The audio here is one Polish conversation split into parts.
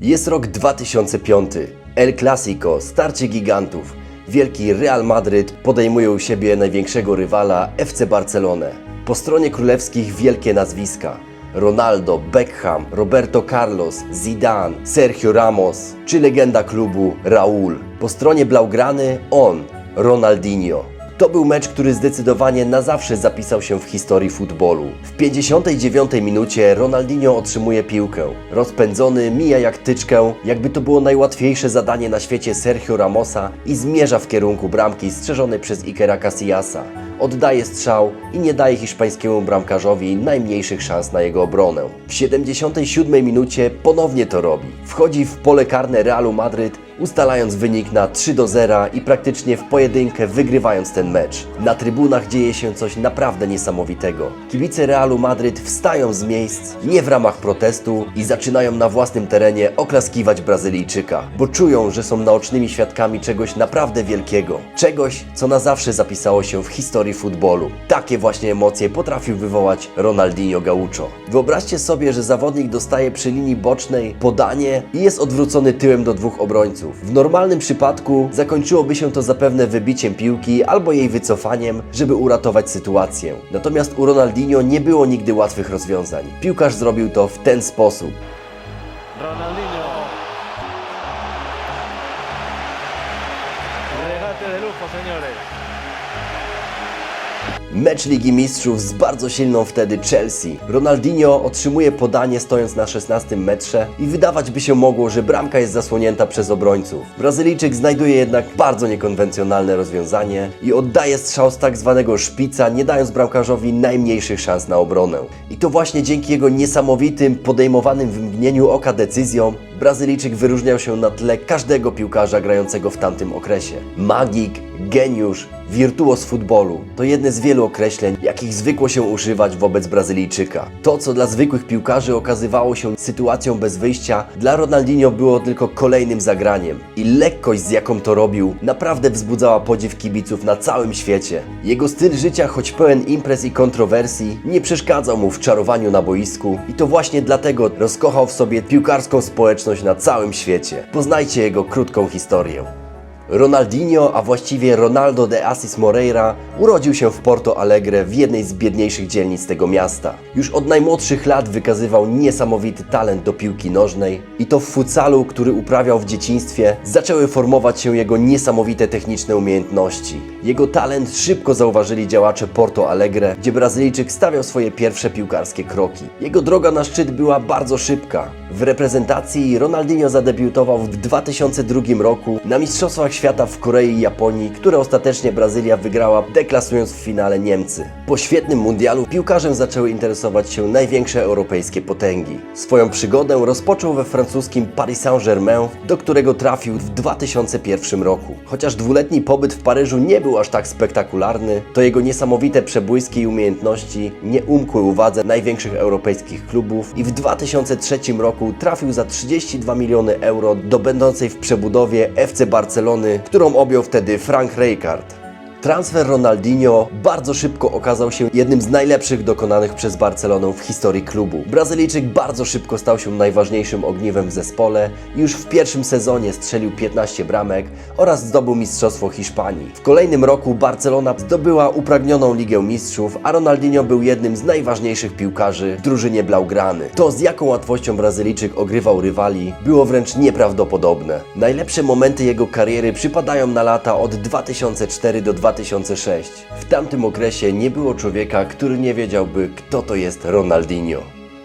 Jest rok 2005. El Clasico, starcie gigantów. Wielki Real Madryt podejmuje u siebie największego rywala FC Barcelonę. Po stronie królewskich wielkie nazwiska. Ronaldo, Beckham, Roberto Carlos, Zidane, Sergio Ramos czy legenda klubu Raúl. Po stronie Blaugrany on, Ronaldinho. To był mecz, który zdecydowanie na zawsze zapisał się w historii futbolu. W 59 minucie Ronaldinho otrzymuje piłkę. Rozpędzony mija jak tyczkę, jakby to było najłatwiejsze zadanie na świecie Sergio Ramosa i zmierza w kierunku bramki strzeżonej przez Ikera Casillasa. Oddaje strzał i nie daje hiszpańskiemu bramkarzowi najmniejszych szans na jego obronę. W 77 minucie ponownie to robi. Wchodzi w pole karne Realu Madryt ustalając wynik na 3 do 0 i praktycznie w pojedynkę wygrywając ten mecz. Na trybunach dzieje się coś naprawdę niesamowitego. Kibice Realu Madryt wstają z miejsc nie w ramach protestu i zaczynają na własnym terenie oklaskiwać Brazylijczyka, bo czują, że są naocznymi świadkami czegoś naprawdę wielkiego. Czegoś, co na zawsze zapisało się w historii futbolu. Takie właśnie emocje potrafił wywołać Ronaldinho Gaucho. Wyobraźcie sobie, że zawodnik dostaje przy linii bocznej podanie i jest odwrócony tyłem do dwóch obrońców. W normalnym przypadku zakończyłoby się to zapewne wybiciem piłki albo jej wycofaniem, żeby uratować sytuację. Natomiast u Ronaldinho nie było nigdy łatwych rozwiązań. Piłkarz zrobił to w ten sposób. Ronaldinho. Mecz Ligi Mistrzów z bardzo silną wtedy Chelsea. Ronaldinho otrzymuje podanie stojąc na 16 metrze i wydawać by się mogło, że bramka jest zasłonięta przez obrońców. Brazylijczyk znajduje jednak bardzo niekonwencjonalne rozwiązanie i oddaje strzał z tak zwanego szpica, nie dając bramkarzowi najmniejszych szans na obronę. I to właśnie dzięki jego niesamowitym, podejmowanym w mgnieniu oka decyzjom Brazylijczyk wyróżniał się na tle każdego piłkarza grającego w tamtym okresie. Magik, geniusz, wirtuoz futbolu to jedne z wielu określeń, jakich zwykło się używać wobec Brazylijczyka. To, co dla zwykłych piłkarzy okazywało się sytuacją bez wyjścia, dla Ronaldinho było tylko kolejnym zagraniem. I lekkość, z jaką to robił, naprawdę wzbudzała podziw kibiców na całym świecie. Jego styl życia, choć pełen imprez i kontrowersji, nie przeszkadzał mu w czarowaniu na boisku i to właśnie dlatego rozkochał w sobie piłkarską społeczność na całym świecie. Poznajcie jego krótką historię. Ronaldinho, a właściwie Ronaldo de Assis Moreira, urodził się w Porto Alegre w jednej z biedniejszych dzielnic tego miasta. Już od najmłodszych lat wykazywał niesamowity talent do piłki nożnej i to w futsalu, który uprawiał w dzieciństwie, zaczęły formować się jego niesamowite techniczne umiejętności. Jego talent szybko zauważyli działacze Porto Alegre, gdzie Brazylijczyk stawiał swoje pierwsze piłkarskie kroki. Jego droga na szczyt była bardzo szybka. W reprezentacji Ronaldinho zadebiutował w 2002 roku na Mistrzostwach Świata w Korei i Japonii, które ostatecznie Brazylia wygrała, deklasując w finale Niemcy. Po świetnym mundialu piłkarzem zaczęły interesować się największe europejskie potęgi. Swoją przygodę rozpoczął we francuskim Paris Saint-Germain, do którego trafił w 2001 roku. Chociaż dwuletni pobyt w Paryżu nie był aż tak spektakularny, to jego niesamowite przebłyski i umiejętności nie umkły uwadze największych europejskich klubów i w 2003 roku trafił za 32 miliony euro do będącej w przebudowie FC Barcelony, którą objął wtedy Frank Rijkaard. Transfer Ronaldinho bardzo szybko okazał się jednym z najlepszych dokonanych przez Barcelonę w historii klubu. Brazylijczyk bardzo szybko stał się najważniejszym ogniwem w zespole i już w pierwszym sezonie strzelił 15 bramek oraz zdobył Mistrzostwo Hiszpanii. W kolejnym roku Barcelona zdobyła upragnioną Ligę Mistrzów, a Ronaldinho był jednym z najważniejszych piłkarzy w drużynie Blaugrany. To z jaką łatwością Brazylijczyk ogrywał rywali było wręcz nieprawdopodobne. Najlepsze momenty jego kariery przypadają na lata od 2004 do 2006. W tamtym okresie nie było człowieka, który nie wiedziałby, kto to jest Ronaldinho.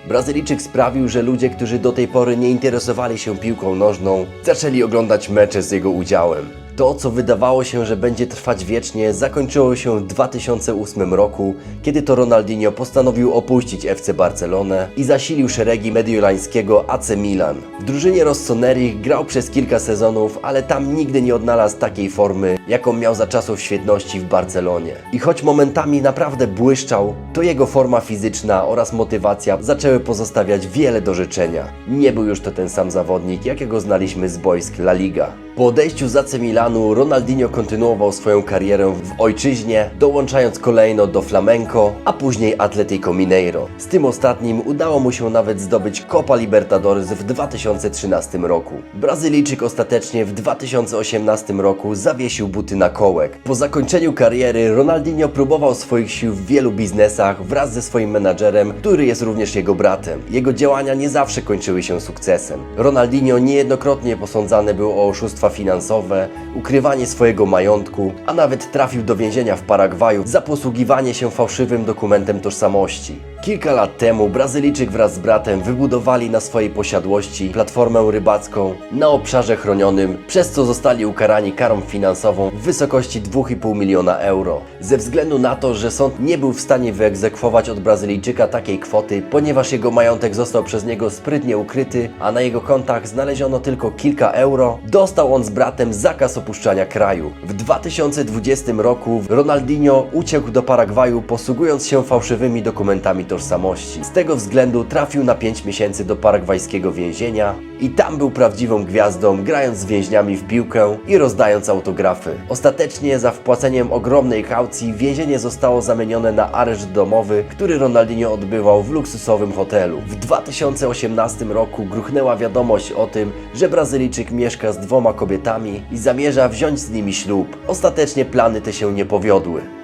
Brazylijczyk sprawił, że ludzie, którzy do tej pory nie interesowali się piłką nożną, zaczęli oglądać mecze z jego udziałem. To, co wydawało się, że będzie trwać wiecznie, zakończyło się w 2008 roku, kiedy to Ronaldinho postanowił opuścić FC Barcelonę i zasilił szeregi mediolańskiego AC Milan. W drużynie Rossoneri grał przez kilka sezonów, ale tam nigdy nie odnalazł takiej formy, jaką miał za czasów świetności w Barcelonie. I choć momentami naprawdę błyszczał, to jego forma fizyczna oraz motywacja zaczęły pozostawiać wiele do życzenia. Nie był już to ten sam zawodnik, jakiego znaliśmy z boisk La Liga. Po odejściu z AC Milanu Ronaldinho kontynuował swoją karierę w ojczyźnie, dołączając kolejno do Flamenco, a później Atletico Mineiro. Z tym ostatnim udało mu się nawet zdobyć Copa Libertadores w 2013 roku. Brazylijczyk ostatecznie w 2018 roku zawiesił buty na kołek. Po zakończeniu kariery Ronaldinho próbował swoich sił w wielu biznesach wraz ze swoim menadżerem, który jest również jego bratem. Jego działania nie zawsze kończyły się sukcesem. Ronaldinho niejednokrotnie posądzany był o oszustwa finansowe, ukrywanie swojego majątku, a nawet trafił do więzienia w Paragwaju za posługiwanie się fałszywym dokumentem tożsamości. Kilka lat temu Brazylijczyk wraz z bratem wybudowali na swojej posiadłości platformę rybacką na obszarze chronionym, przez co zostali ukarani karą finansową w wysokości 2,5 miliona euro. Ze względu na to, że sąd nie był w stanie wyegzekwować od Brazylijczyka takiej kwoty, ponieważ jego majątek został przez niego sprytnie ukryty, a na jego kontach znaleziono tylko kilka euro, dostał on z bratem zakaz opuszczania kraju. W 2020 roku Ronaldinho uciekł do Paragwaju posługując się fałszywymi dokumentami tożsamości. Z tego względu trafił na 5 miesięcy do paragwajskiego więzienia i tam był prawdziwą gwiazdą, grając z więźniami w piłkę i rozdając autografy. Ostatecznie za wpłaceniem ogromnej kaucji więzienie zostało zamienione na areszt domowy, który Ronaldinho odbywał w luksusowym hotelu. W 2018 roku gruchnęła wiadomość o tym, że Brazylijczyk mieszka z dwoma kobietami i zamierza wziąć z nimi ślub. Ostatecznie plany te się nie powiodły.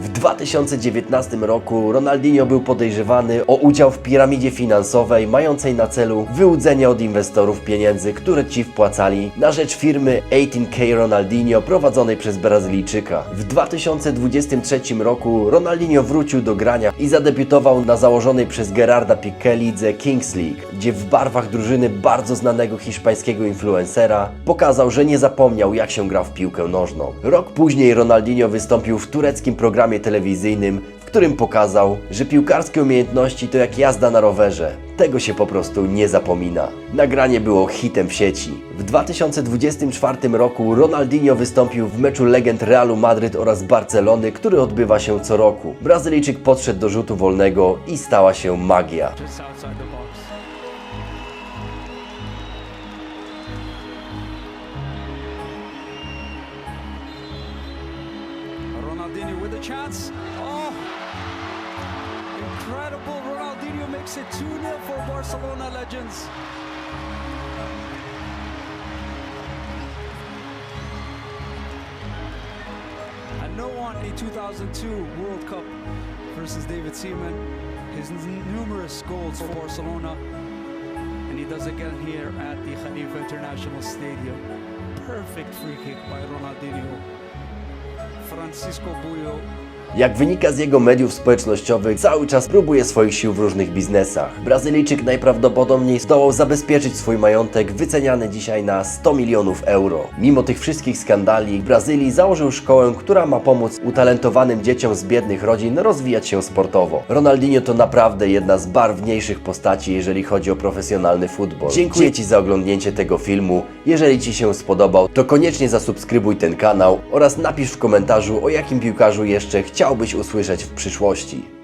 W 2019 roku Ronaldinho był podejrzewany o udział w piramidzie finansowej mającej na celu wyłudzenie od inwestorów pieniędzy, które ci wpłacali na rzecz firmy 18K Ronaldinho prowadzonej przez Brazylijczyka. W 2023 roku Ronaldinho wrócił do grania i zadebiutował na założonej przez Gerarda Piqué lidze Kings League, gdzie w barwach drużyny bardzo znanego hiszpańskiego influencera pokazał, że nie zapomniał jak się gra w piłkę nożną. Rok później Ronaldinho wystąpił w tureckim programie telewizyjnym, w którym pokazał, że piłkarskie umiejętności to jak jazda na rowerze. Tego się po prostu nie zapomina. Nagranie było hitem w sieci. W 2024 roku Ronaldinho wystąpił w meczu legend Realu Madryt oraz Barcelony, który odbywa się co roku. Brazylijczyk podszedł do rzutu wolnego i stała się magia. Ronaldinho with a chance. Oh, incredible. Ronaldinho makes it 2 0 for Barcelona legends. And no one in 2002 World Cup versus David Seaman. His numerous goals for Barcelona. And he does again here at the Khalifa International Stadium. Perfect free kick by Ronaldinho. Francisco Bullo Jak wynika z jego mediów społecznościowych, cały czas próbuje swoich sił w różnych biznesach. Brazylijczyk najprawdopodobniej zdołał zabezpieczyć swój majątek wyceniany dzisiaj na 100 milionów euro. Mimo tych wszystkich skandali, w Brazylii założył szkołę, która ma pomóc utalentowanym dzieciom z biednych rodzin rozwijać się sportowo. Ronaldinho to naprawdę jedna z barwniejszych postaci, jeżeli chodzi o profesjonalny futbol. Dziękuję Ci za oglądnięcie tego filmu. Jeżeli Ci się spodobał, to koniecznie zasubskrybuj ten kanał oraz napisz w komentarzu, o jakim piłkarzu jeszcze chciałbyś usłyszeć w przyszłości.